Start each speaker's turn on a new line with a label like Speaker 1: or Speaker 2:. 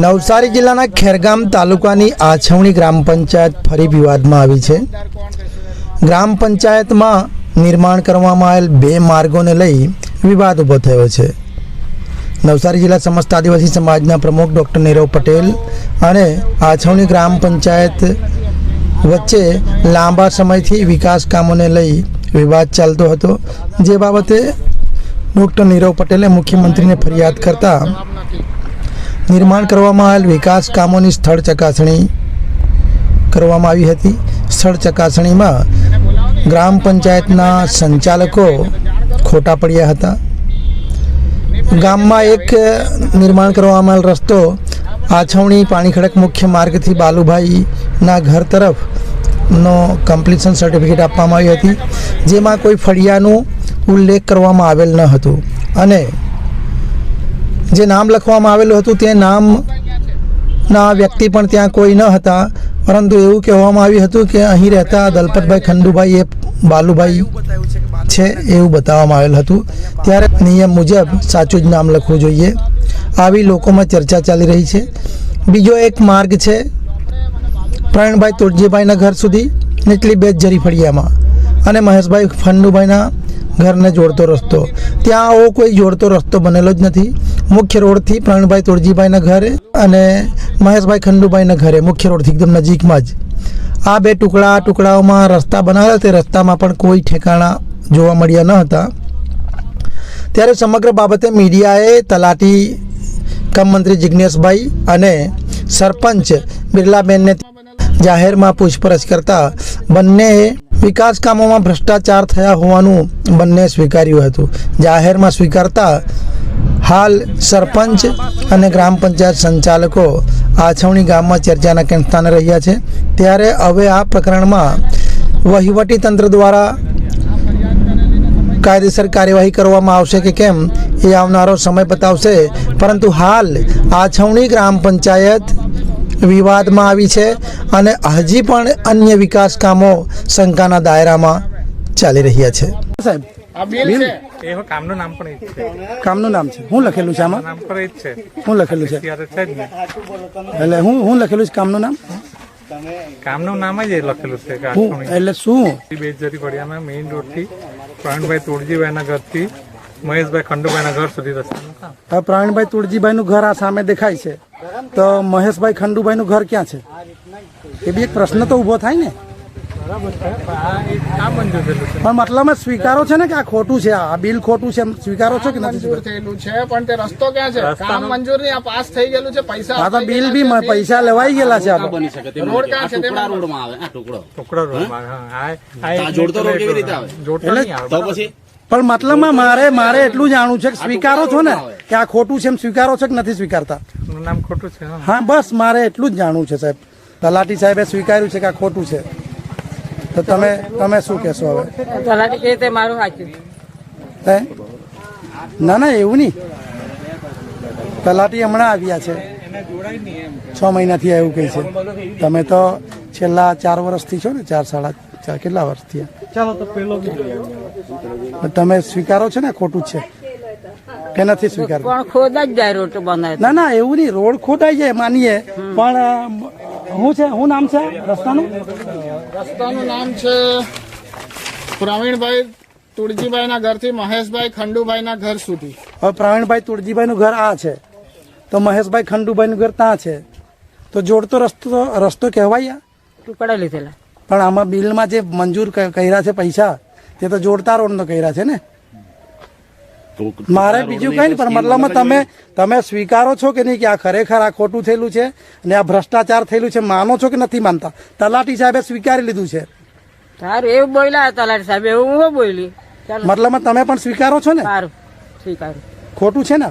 Speaker 1: નવસારી જિલ્લાના ખેરગામ તાલુકાની આછવણી ગ્રામ પંચાયત ફરી વિવાદમાં આવી છે. ગ્રામ પંચાયતમાં નિર્માણ કરવામાં આવેલ બે માર્ગોને લઈ વિવાદ ઊભો થયો છે. નવસારી જિલ્લા સમસ્ત આદિવાસી સમાજના પ્રમુખ ડૉક્ટર નીરવ પટેલ અને આછવણી ગ્રામ પંચાયત વચ્ચે લાંબા સમયથી વિકાસ કામોને લઈ વિવાદ ચાલતો હતો. જે બાબતે ડૉક્ટર નીરવ પટેલે મુખ્યમંત્રીને ફરિયાદ કરતા નિર્માણ કરવામાં આવેલ વિકાસ કામોની સ્થળ ચકાસણી કરવામાં આવી હતી. સ્થળ ચકાસણીમાં ગ્રામ પંચાયતના સંચાલકો ખોટા પડ્યા હતા. ગામમાં એક નિર્માણ કરવામાં આવેલ રસ્તો આછવણી પાણીખડક મુખ્ય માર્ગથી બાલુભાઈના ઘર તરફ નો કમ્પ્લીશન સર્ટિફિકેટ આપવામાં આવી હતી. જેમાં કોઈ ફળિયાનું ઉલ્લેખ કરવામાં આવેલ ન હતું. અને જે નામ લખવામાં આવેલું હતું તે નામના વ્યક્તિ પણ ત્યાં કોઈ ન હતા. પરંતુ એવું કહેવામાં આવ્યું હતું કે અહીં રહેતા દલપતભાઈ ખંડુભાઈ એ બાલુભાઈ છે એવું બતાવવામાં આવેલ હતું. ત્યારે નિયમ મુજબ સાચું જ નામ લખવું જોઈએ. આવી લોકોમાં ચર્ચા ચાલી રહી છે. બીજો એક માર્ગ છે પ્રવીણભાઈ તુલજીભાઈના ઘર સુધી. નીચલી બેજ જરી ફળિયામાં. અને મહેશભાઈ ફંડુભાઈના ઘરને જોડતો રસ્તો. ત્યાં આવો કોઈ જોડતો રસ્તો બનેલો જ નથી. મુખ્ય રોડથી પ્રવીણભાઈ તુળજીભાઈના ઘરે અને મહેશભાઈ ખંડુભાઈના ઘરે મુખ્ય રોડથી એકદમ નજીકમાં જ. આ બે ટુકડા ટુકડાઓમાં રસ્તા બનાવેલા તે રસ્તામાં પણ કોઈ ઠેકાણા જોવા મળ્યા ન હતા. ત્યારે સમગ્ર બાબતે મીડિયાએ તલાટી કમ મંત્રી જિજ્ઞેશભાઈ અને સરપંચ બિરલાબેનને જાહેરમાં પૂછપરછ કરતા બંનેએ વિકાસ કામોમાં ભ્રષ્ટાચાર થયા હોવાનું બંને સ્વીકાર્યું હતું. જાહેરમાં સ્વીકારતા હાલ સરપંચ અને ગ્રામ પંચાયત સંચાલકો આછવણી ગામમાં ચર્ચાના કેન્દ્ર સ્થાને રહ્યા છે. ત્યારે હવે આ પ્રકરણમાં વહીવટી તંત્ર દ્વારા કાયદેસર કાર્યવાહી કરવામાં આવશે કે કેમ એ આવનારો સમય બતાવશે. પરંતુ હાલ આછવણી ગ્રામ પંચાયત વિવાદમાં આવી છે અને હજી પણ અન્ય વિકાસ કામો શંકાના દાયરામાં ચાલી રહ્યા છે. સાહેબ
Speaker 2: આ બિલ
Speaker 3: એ કામનું નામ પણ
Speaker 1: કામનું નામ છે. હું લખેલું છે આમાં?
Speaker 3: નામ છે.
Speaker 1: શું લખેલું છે. એટલે હું હું લખેલું છે કામનું નામ?
Speaker 3: કામનું નામ જ લખેલું છે
Speaker 1: હું એટલે શું?
Speaker 3: બેજરી ફળિયામાં મેઇન રોડથી પ્રવીણભાઈ તુળજીભાઈના ઘરથી મહેશભાઈ ખંડુભાઈના ઘર સુધી રસ્તાનું કામ.
Speaker 1: હવે પ્રવીણભાઈ તુળજીભાઈનું ઘર આ સામે દેખાય છે. તો મહેશભાઈ ખંડુભાઈનું ઘર ક્યાં છે? એ બી એક પ્રશ્ન તો ઊભો થાય ને.
Speaker 3: પણ આ એક કામ મંજૂર થયેલું છે.
Speaker 1: પણ મતલબ સ્વીકારો છે ને કે આ ખોટું છે? આ બિલ ખોટું છે એમ સ્વીકારો છો કે નથી
Speaker 2: થયેલું છે પણ તે રસ્તો ક્યાં છે? કામ મંજૂર નહીં આ પાસ થઈ ગયેલું છે પૈસા
Speaker 1: આ તો બિલ બી પૈસા લેવાઈ ગયેલા છે આ
Speaker 4: બની શકે
Speaker 2: રોડ ક્યાં છે
Speaker 4: ટુકડા રોડમાં આવે ટુકડો.
Speaker 3: ટુકડો રોડ રોડમાં હા આ આ
Speaker 4: આ
Speaker 3: એક
Speaker 4: જોડતો રોડ કેવી રીતે આવે?
Speaker 3: જોડતો નહીં
Speaker 4: તો પછી?
Speaker 1: પણ મતલબમાં મારે મારે એટલું જાણવું છે કે સ્વીકારો છો ને? કે આ ખોટું છે એમ સ્વીકારો છો કે નથી સ્વીકારતા?
Speaker 3: નામ ખોટું છે હા.
Speaker 1: બસ મારે એટલું જ જાણવું છે સાહેબ. તલાટી સાહેબે સ્વીકાર્યું છે કે આ ખોટું છે? તો તમે તમે શું કહેશો હવે?
Speaker 5: તલાટી કહે તે મારું સાચું
Speaker 1: ના ના એવું નહીં. તલાટી હમણાં આવ્યા છે. છ મહિનાથી એવું કહે છે. તમે તો છેલ્લા ચાર વર્ષથી છો ને ચાર સાડા ચાર કેટલા વર્ષ થયા
Speaker 3: ચાલો તો પેલો
Speaker 1: તમે સ્વીકારો છો ને ખોટું છે? કે નથી સ્વીકાર?
Speaker 5: પણ ખોદાઈ જાય રોડ બનાવે
Speaker 1: ના ના એવું નહીં રોડ ખોદાઈ જાય માનીએ. પણ શું છે શું નામ છે? રસ્તાનું?
Speaker 2: રસ્તાનું નામ છે પ્રવીણભાઈ તુળજીભાઈના ઘરથી મહેશભાઈ ખંડુભાઈના ઘર સુધી.
Speaker 1: હવે પ્રવીણભાઈ તુળજીભાઈનું ઘર આ છે. તો મહેશભાઈ ખંડુભાઈનું ઘર ત્યાં છે. તો જોડતો રસ્તો રસ્તો કહેવાય આ?
Speaker 5: ટુકડા લીધેલા.
Speaker 1: પણ આમાં બિલમાં જે મંજૂર કર્યા છે પૈસા તે તો જોડતા રોડનો કર્યા છે ને. મારે બીજું કઈ નહીં પણ મતલબમાં તમે તમે સ્વીકારો છો કે નહીં કે આ ખરેખર આ ખોટું થયેલું છે અને આ ભ્રષ્ટાચાર થયેલું છે માનો છો કે નથી માનતા? તલાટી સાહેબે સ્વીકારી લીધું છે.
Speaker 5: સારું એવું બોલ્યા તલાટી સાહેબ એવું હું બોલી
Speaker 1: મતલબમાં તમે પણ સ્વીકારો છો ને?
Speaker 5: સારું સ્વીકારું.
Speaker 1: ખોટું છે ને.